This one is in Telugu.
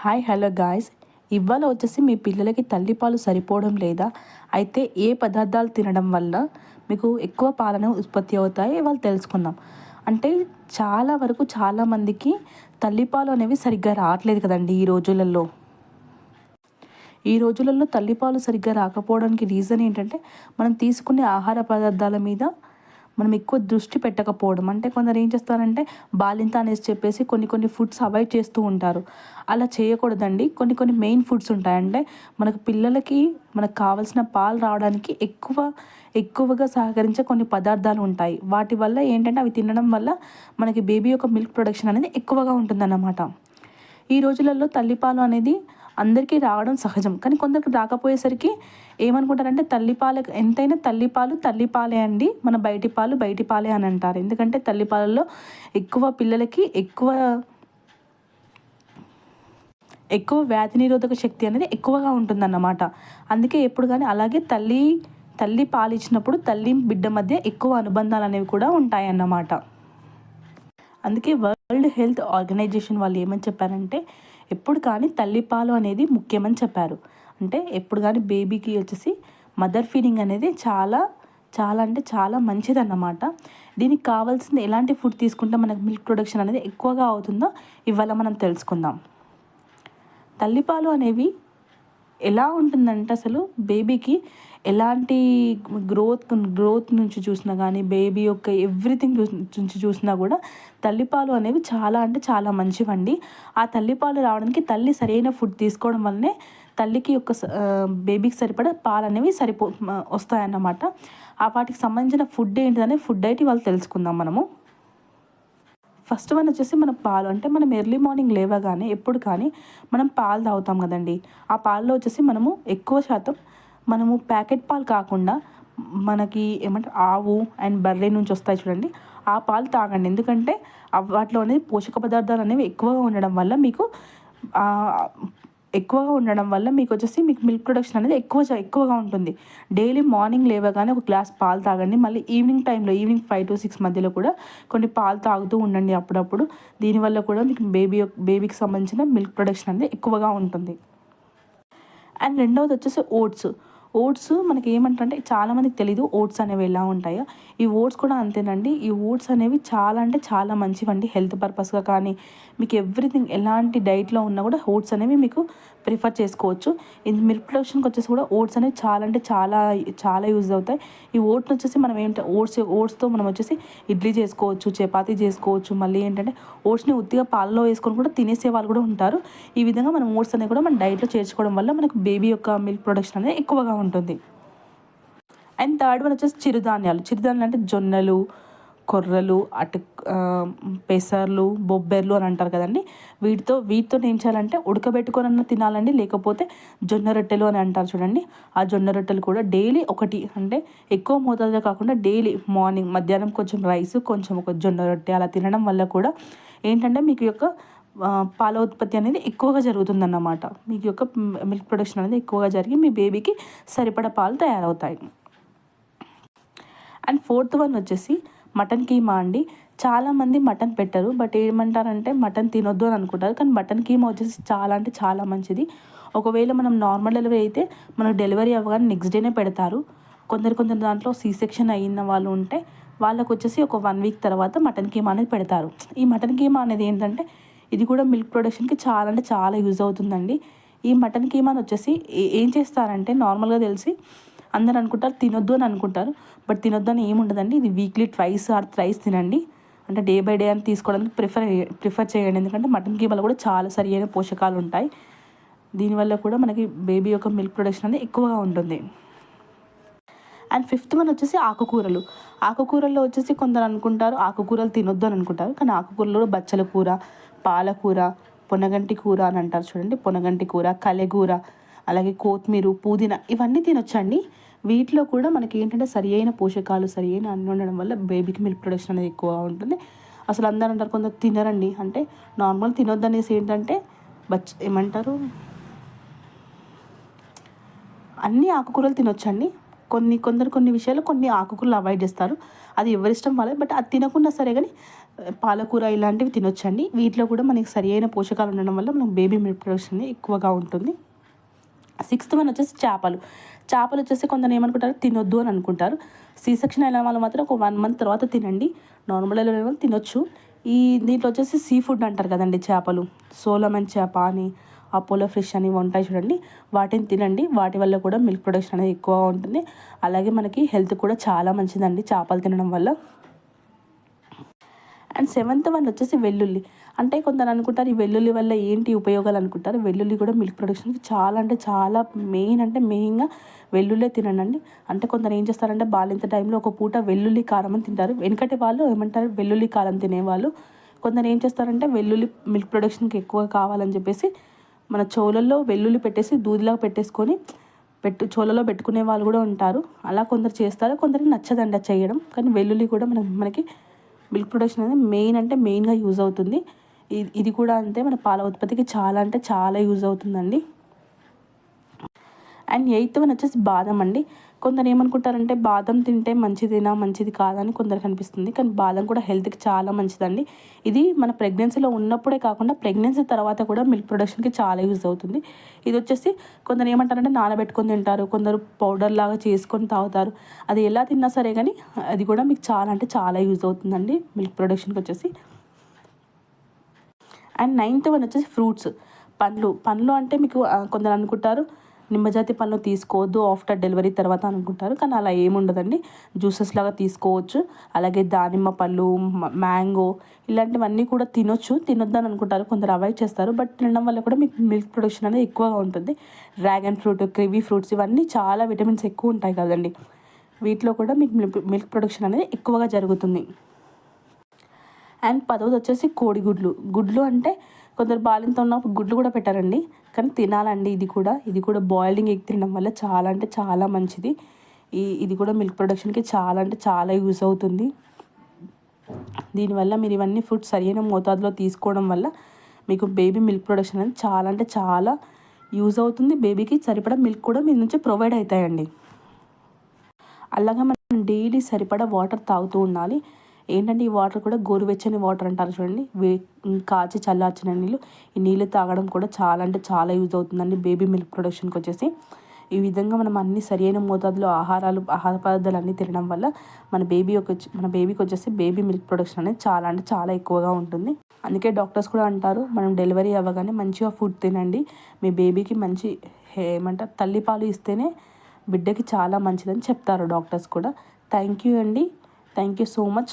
Hi hello guys. ఇవాళ వచ్చేసి మీ పిల్లలకి తల్లిపాలు సరిపోవడం లేదా? అయితే ఏ పదార్థాలు తినడం వల్ల మీకు ఎక్కువ పాలన ఉత్పత్తి అవుతాయి? వాళ్ళు తెలుసుకుందాం. అంటే చాలా వరకు చాలామందికి తల్లిపాలు అనేవి సరిగ్గా రావట్లేదు కదండి ఈ రోజులలో. ఈ రోజులలో తల్లిపాలు సరిగ్గా రాకపోవడానికి రీజన్ ఏంటంటే మనం తీసుకునే ఆహార పదార్థాల మీద మనం ఎక్కువ దృష్టి పెట్టకపోవడం. అంటే కొందరు ఏం చేస్తారంటే బాలింత అనేసి చెప్పేసి కొన్ని కొన్ని ఫుడ్స్ అవాయిడ్ చేస్తూ ఉంటారు. అలా చేయకూడదండి. కొన్ని కొన్ని మెయిన్ ఫుడ్స్ ఉంటాయంటే మనకు పిల్లలకి మనకు కావాల్సిన పాలు రావడానికి ఎక్కువ ఎక్కువగా సహకరించే కొన్ని పదార్థాలు ఉంటాయి. వాటి వల్ల ఏంటంటే అవి తినడం వల్ల మనకి బేబీ యొక్క మిల్క్ ప్రొడక్షన్ అనేది ఎక్కువగా ఉంటుందన్నమాట. ఈ రోజులలో తల్లిపాలు అనేది అందరికీ రావడం సహజం. కానీ కొందరికి రాకపోయేసరికి ఏమనుకుంటారంటే తల్లిపాలు ఎంతైనా తల్లిపాలు తల్లిపాలే అండి. మన బయటి పాలు బయటి పాలే అని అంటారు. ఎందుకంటే తల్లిపాలలో ఎక్కువ పిల్లలకి ఎక్కువ ఎక్కువ వ్యాధి నిరోధక శక్తి అనేది ఎక్కువగా ఉంటుందన్నమాట. అందుకే ఎప్పుడు కానీ అలాగే తల్లి తల్లి పాలిచ్చినప్పుడు తల్లి బిడ్డ మధ్య ఎక్కువ అనుబంధాలు అనేవి కూడా ఉంటాయన్నమాట. అందుకే వరల్డ్ హెల్త్ ఆర్గనైజేషన్ వాళ్ళు ఏమని చెప్పారంటే ఎప్పుడు కానీ తల్లిపాలు అనేది ముఖ్యమని చెప్పారు. అంటే ఎప్పుడు కానీ బేబీకి వచ్చేసి మదర్ ఫీడింగ్ అనేది చాలా చాలా అంటే చాలా మంచిదన్నమాట. దీనికి కావాల్సిన ఎలాంటి ఫుడ్ తీసుకుంటే మనకు మిల్క్ ప్రొడక్షన్ అనేది ఎక్కువగా అవుతుందో ఇవాళ మనం తెలుసుకుందాం. తల్లిపాలు అనేవి ఎలా ఉంటుందంటే అసలు బేబీకి ఎలాంటి గ్రోత్ గ్రోత్ నుంచి చూసినా కానీ బేబీ యొక్క ఎవ్రీథింగ్ నుంచి చూసినా కూడా తల్లిపాలు అనేవి చాలా అంటే చాలా మంచివండి. ఆ తల్లిపాలు రావడానికి తల్లి సరైన ఫుడ్ తీసుకోవడం వల్లనే తల్లికి యొక్క బేబీకి సరిపడా పాలు అనేవి సరిపో వస్తాయన్నమాట. ఆ వాటికి సంబంధించిన ఫుడ్ ఏంటిదనే ఫుడ్ అయితే వాళ్ళు తెలుసుకుందాం మనము. ఫస్ట్ వన్ వచ్చేసి మన పాలు. అంటే మనం ఎర్లీ మార్నింగ్ లేవగానే ఎప్పుడు కానీ మనం పాలు తాగుతాం కదండి. ఆ పాలలో వచ్చేసి మనము ఎక్కువ శాతం మనము ప్యాకెట్ పాలు కాకుండా మనకి ఏమంటారు ఆవు అండ్ బర్రె నుంచి వస్తాయి చూడండి. ఆ పాలు తాగండి. ఎందుకంటే వాటిలో అనేది పోషక పదార్థాలు అనేవి ఎక్కువగా ఉండడం వల్ల మీకు ఎక్కువగా ఉండడం వల్ల మీకు వచ్చేసి మీకు మిల్క్ ప్రొడక్షన్ అనేది ఎక్కువ ఎక్కువగా ఉంటుంది. డైలీ మార్నింగ్ లేవగానే ఒక గ్లాస్ పాలు తాగండి. మళ్ళీ ఈవినింగ్ టైంలో ఈవినింగ్ ఫైవ్ టు సిక్స్ మధ్యలో కూడా కొన్ని పాలు తాగుతూ ఉండండి అప్పుడప్పుడు. దీనివల్ల కూడా మీకు బేబీ బేబీకి సంబంధించిన మిల్క్ ప్రొడక్షన్ అనేది ఎక్కువగా ఉంటుంది. అండ్ రెండవది వచ్చేసి ఓట్స్ ఓట్స్ మనకి ఏమంటారంటే చాలామందికి తెలీదు ఓట్స్ అనేవి ఎలా ఉంటాయో. ఈ ఓట్స్ కూడా అంతేనండి. ఈ ఓట్స్ అనేవి చాలా అంటే చాలా మంచివండి. హెల్త్ పర్పస్గా కానీ మీకు ఎవ్రీథింగ్ ఎలాంటి డైట్లో ఉన్నా కూడా ఓట్స్ అనేవి మీకు ప్రిఫర్ చేసుకోవచ్చు. ఇది మిల్క్ ప్రొడక్షన్కి వచ్చేసి కూడా ఓట్స్ అనేవి చాలా అంటే చాలా చాలా యూజ్ అవుతాయి. ఈ ఓట్స్ వచ్చేసి మనం ఏంటంటే ఓట్స్ ఓట్స్తో మనం వచ్చేసి ఇడ్లీ చేసుకోవచ్చు చపాతీ చేసుకోవచ్చు మళ్ళీ ఏంటంటే ఓట్స్ని ఉత్తిగా పాలలో వేసుకొని కూడా తినేసే వాళ్ళు కూడా ఉంటారు. ఈ విధంగా మనం ఓట్స్ అనేవి కూడా మన డైట్లో చేర్చుకోవడం వల్ల మనకు బేబీ యొక్క మిల్క్ ప్రొడక్షన్ అనేది ఎక్కువగా ఉంటుంది. అండ్ థర్డ్ వన్ వచ్చేసి చిరుధాన్యాలు. చిరుధాన్యాలు అంటే జొన్నలు కొర్రలు అటు పెసర్లు బొబ్బెర్లు అని అంటారు కదండి. వీటితో వీటితో ఏం చేయాలంటే ఉడకబెట్టుకొని తినాలండి. లేకపోతే జొన్న రొట్టెలు అని అంటారు చూడండి. ఆ జొన్న రొట్టెలు కూడా డైలీ ఒకటి అంటే ఎక్కువ మోతాదులో కాకుండా డైలీ మార్నింగ్ మధ్యాహ్నం కొంచెం రైస్ కొంచెం ఒక జొన్న రొట్టె అలా తినడం వల్ల కూడా ఏంటంటే మీకు యొక్క పాల ఉత్పత్తి అనేది ఎక్కువగా జరుగుతుందన్నమాట. మీకు యొక్క మిల్క్ ప్రొడక్షన్ అనేది ఎక్కువగా జరిగి మీ బేబీకి సరిపడ పాలు తయారవుతాయి. అండ్ ఫోర్త్ వన్ వచ్చేసి మటన్ కీమా అండి. చాలామంది మటన్ పెట్టరు బట్ ఏమంటారంటే మటన్ తినొద్దు అని అనుకుంటారు. కానీ మటన్ కీమా వచ్చేసి చాలా అంటే చాలా మంచిది. ఒకవేళ మనం నార్మల్ డెలివరీ అయితే మనకు డెలివరీ అవ్వగానే నెక్స్ట్ డేనే పెడతారు. కొందరు కొందరు దాంట్లో సీ సెక్షన్ అయిన వాళ్ళు ఉంటే వాళ్ళకు వచ్చేసి ఒక వన్ వీక్ తర్వాత మటన్ కీమా అనేది పెడతారు. ఈ మటన్ కీమా అనేది ఏంటంటే ఇది కూడా మిల్క్ ప్రొడక్షన్కి చాలా అంటే చాలా యూజ్ అవుతుందండి. ఈ మటన్ కీమాని వచ్చేసి ఏం చేస్తారంటే నార్మల్గా తెలిసి అందరు అనుకుంటారు తినొద్దు అని అనుకుంటారు. బట్ తినొద్దు అని ఏముండదండి. ఇది వీక్లీ ట్వైస్ ఆర్ థ్రైస్ తినండి. అంటే డే బై డే అని తీసుకోవడానికి ప్రిఫర్ ప్రిఫర్ చేయండి. ఎందుకంటే మటన్ కీమాలో కూడా చాలా సరియైన పోషకాలు ఉంటాయి. దీనివల్ల కూడా మనకి బేబీ యొక్క మిల్క్ ప్రొడక్షన్ అనేది ఎక్కువగా ఉంటుంది. అండ్ ఫిఫ్త్ వన్ వచ్చేసి ఆకుకూరలు. ఆకుకూరల్లో వచ్చేసి కొందరు అనుకుంటారు ఆకుకూరలు తినొద్దు అని అనుకుంటారు. కానీ ఆకుకూరలో బచ్చల కూర పాలకూర పొనగంటి కూర అని అంటారు చూడండి. పొనగంటి కూర కలెగూర అలాగే కొత్తిమీర పుదీనా ఇవన్నీ తినొచ్చండి. వీటిలో కూడా మనకి ఏంటంటే సరి అయిన పోషకాలు సరి అయిన అన్ని ఉండడం వల్ల బేబీకి మిల్క్ ప్రొడక్షన్ అనేది ఎక్కువగా ఉంటుంది. అసలు అందరూ అంటారు కొందరు తినరండి. అంటే నార్మల్ తినొద్దనేసి ఏంటంటే బచ్ ఏమంటారు? అన్ని ఆకుకూరలు తినొచ్చండి. కొన్ని కొందరు కొన్ని విషయాలు కొన్ని ఆకుకూరలు అవాయిడ్ చేస్తారు. అది ఎవరిష్టం వాళ్ళే బట్ అది తినకుండా సరే కానీ పాలకూర ఇలాంటివి తినొచ్చండి. వీటిలో కూడా మనకి సరి అయిన పోషకాలు ఉండడం వల్ల మనకు బేబీ మిల్క్ ప్రొడక్షన్ ఎక్కువగా ఉంటుంది. సిక్స్త్ వన్ వచ్చేసి చేపలు. చేపలు వచ్చేసి కొందరు ఏమనుకుంటారు? తినొద్దు అని అనుకుంటారు. సీ సెక్షన్ అయిన వాళ్ళు మాత్రం ఒక వన్ మంత్ తర్వాత తినండి. నార్మల్ వాళ్ళు తినొచ్చు. ఈ దీంట్లో వచ్చేసి సీ ఫుడ్ అంటారు కదండి చేపలు. సోలమన్ చేప అని అపోలో ఫిష్ అని ఉంటాయి చూడండి. వాటిని తినండి. వాటి వల్ల కూడా మిల్క్ ప్రొడక్షన్ అనేది ఎక్కువగా ఉంటుంది. అలాగే మనకి హెల్త్ కూడా చాలా మంచిదండి చేపలు తినడం వల్ల. అండ్ సెవెంత్ వన్ వచ్చేసి వెల్లుల్లి. అంటే కొందరు అనుకుంటారు ఈ వెల్లుల్లి వల్ల ఏంటి ఉపయోగాలు అనుకుంటారు. వెల్లుల్లి కూడా మిల్క్ ప్రొడక్షన్కి చాలా అంటే చాలా మెయిన్ అంటే మెయిన్గా వెల్లుల్లే తినండి అంటే కొందరు ఏం చేస్తారంటే బాలింత టైంలో ఒక పూట వెల్లుల్లి కారం అని తింటారు. వెనకటి వాళ్ళు ఏమంటారు? వెల్లుల్లి కారం తినేవాళ్ళు. కొందరు ఏం చేస్తారంటే వెల్లుల్లి మిల్క్ ప్రొడక్షన్కి ఎక్కువ కావాలని చెప్పేసి మన చోలల్లో వెల్లుల్లి పెట్టేసి దూదిలాగా పెట్టేసుకొని పెట్టు చోలలో పెట్టుకునే వాళ్ళు కూడా ఉంటారు. అలా కొందరు చేస్తారు. కొందరికి నచ్చదండి చేయడం. కానీ వెల్లుల్లి కూడా మనం మనకి మిల్క్ ప్రొడక్షన్ అనేది మెయిన్ అంటే మెయిన్గా యూజ్ అవుతుంది. ఇది కూడా అంతే. మన పాల ఉత్పత్తికి చాలా అంటే చాలా యూజ్ అవుతుందండి. అండ్ ఎయిత్ వన్ వచ్చేసి బాదం అండి. కొందరు ఏమనుకుంటారంటే బాదం తింటే మంచిదేనా? మంచిది కాదని కొందరికి అనిపిస్తుంది. కానీ బాదం కూడా హెల్త్కి చాలా మంచిదండి. ఇది మన ప్రెగ్నెన్సీలో ఉన్నప్పుడే కాకుండా ప్రెగ్నెన్సీ తర్వాత కూడా మిల్క్ ప్రొడక్షన్కి చాలా యూజ్ అవుతుంది. ఇది వచ్చేసి కొందరు ఏమంటారంటే నానబెట్టుకొని తింటారు. కొందరు పౌడర్ లాగా చేసుకొని తాగుతారు. అది ఎలా తిన్నా సరే కానీ అది కూడా మీకు చాలా అంటే చాలా యూజ్ అవుతుందండి మిల్క్ ప్రొడక్షన్కి వచ్చేసి. అండ్ నైన్త్ వన్ వచ్చేసి ఫ్రూట్స్. పండ్లు. పండ్లు అంటే మీకు కొందరు అనుకుంటారు నిమ్మజాతి పళ్ళు తీసుకోవద్దు ఆఫ్టర్ డెలివరీ తర్వాత అనుకుంటారు. కానీ అలా ఏముండదండి. జ్యూసెస్ లాగా తీసుకోవచ్చు. అలాగే దానిమ్మ పళ్ళు మ్యాంగో ఇలాంటివన్నీ కూడా తినొచ్చు. తినొద్దని అనుకుంటారు. కొందరు అవాయిడ్ చేస్తారు. బట్ తినడం వల్ల కూడా మీకు మిల్క్ ప్రొడక్షన్ అనేది ఎక్కువగా ఉంటుంది. డ్రాగన్ ఫ్రూట్ క్రివీ ఫ్రూట్స్ ఇవన్నీ చాలా విటమిన్స్ ఎక్కువ ఉంటాయి కదండి. వీటిలో కూడా మీకు మిల్క్ ప్రొడక్షన్ అనేది ఎక్కువగా జరుగుతుంది. అండ్ పదవది వచ్చేసి కోడిగుడ్లు. గుడ్లు అంటే కొందరు బాలింతో ఉన్నప్పుడు గుడ్లు కూడా పెట్టారండి. కానీ తినాలండి ఇది కూడా. ఇది కూడా బాయిలింగ్ ఎగ్ తినడం వల్ల చాలా అంటే చాలా మంచిది. ఈ ఇది కూడా మిల్క్ ప్రొడక్షన్కి చాలా అంటే చాలా యూస్ అవుతుంది. దీనివల్ల మీరు ఇవన్నీ ఫుడ్ సరైన మోతాదులో తీసుకోవడం వల్ల మీకు బేబీ మిల్క్ ప్రొడక్షన్ అనేది చాలా అంటే చాలా యూజ్ అవుతుంది. బేబీకి సరిపడా మిల్క్ కూడా మీ నుంచి ప్రొవైడ్ అవుతాయండి. అలాగా మనం డైలీ సరిపడా వాటర్ తాగుతూ ఉండాలి. ఏంటంటే ఈ వాటర్ కూడా గోరువెచ్చని వాటర్ అంటారు చూడండి. వే కాచి చల్లార్చిన నీళ్ళు. ఈ నీళ్ళు తాగడం కూడా చాలా అంటే చాలా యూజ్ అవుతుందండి బేబీ మిల్క్ ప్రొడక్షన్కి వచ్చేసి. ఈ విధంగా మనం అన్ని సరైన మోతాదులో ఆహారాలు ఆహార పదార్థాలు అన్నీ తినడం వల్ల మన బేబీ ఒక మన బేబీకి వచ్చేసి బేబీ మిల్క్ ప్రొడక్షన్ అనేది చాలా అంటే చాలా ఎక్కువగా ఉంటుంది. అందుకే డాక్టర్స్ కూడా అంటారు మనం డెలివరీ అవ్వగానే మంచిగా ఫుడ్ తినండి. మీ బేబీకి మంచి ఏమంటారు తల్లిపాలు ఇస్తేనే బిడ్డకి చాలా మంచిదని చెప్తారు డాక్టర్స్ కూడా. థ్యాంక్ యూ అండి. Thank you so much.